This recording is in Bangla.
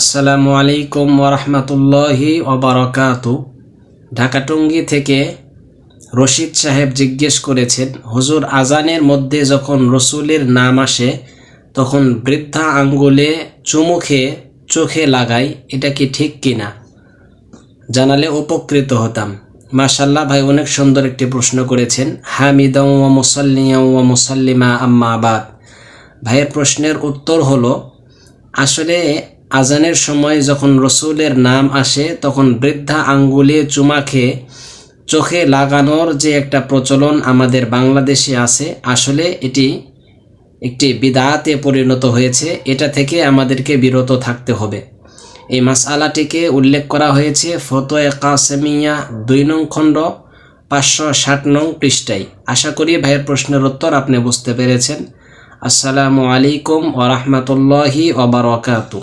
আসসালামু আলাইকুম ওরহমতুল্লাহি ওবরকাত ঢাকাটঙ্গি থেকে রশিদ সাহেব জিজ্ঞেস করেছেন, হুজুর, আজানের মধ্যে যখন রসুলের নাম আসে, তখন বৃদ্ধা আঙ্গুলে চুমুখে চোখে লাগাই, এটা কি ঠিক কিনা? জানালে উপকৃত হতাম। মাশাল্লাহ ভাই অনেক সুন্দর একটি প্রশ্ন করেছেন হামিদা ওয়া মুসাল্লিয়া ওয়া মুসাল্লিমা আম্মা আবাদ। ভাইয়ের প্রশ্নের উত্তর হলো, আসলে আজানের সময় যখন রসুলের নাম আসে, তখন বৃদ্ধা আঙ্গুলে চুমা খেয়ে চোখে লাগানোর যে একটা প্রচলন আমাদের বাংলাদেশে আছে, আসলে এটি একটি বিদাতে পরিণত হয়েছে। এটা থেকে আমাদেরকে বিরত থাকতে হবে। এই মাসআলাটিকে উল্লেখ করা হয়েছে ফতোয় কাসেমিয়া দুই নং খণ্ড, পাঁচশো ষাট নং পৃষ্ঠায়। আশা করি ভাইয়ের প্রশ্নের উত্তর আপনি বুঝতে পেরেছেন। আসসালামু আলাইকুম ওরহমতুল্লাহি ওবরাকাতু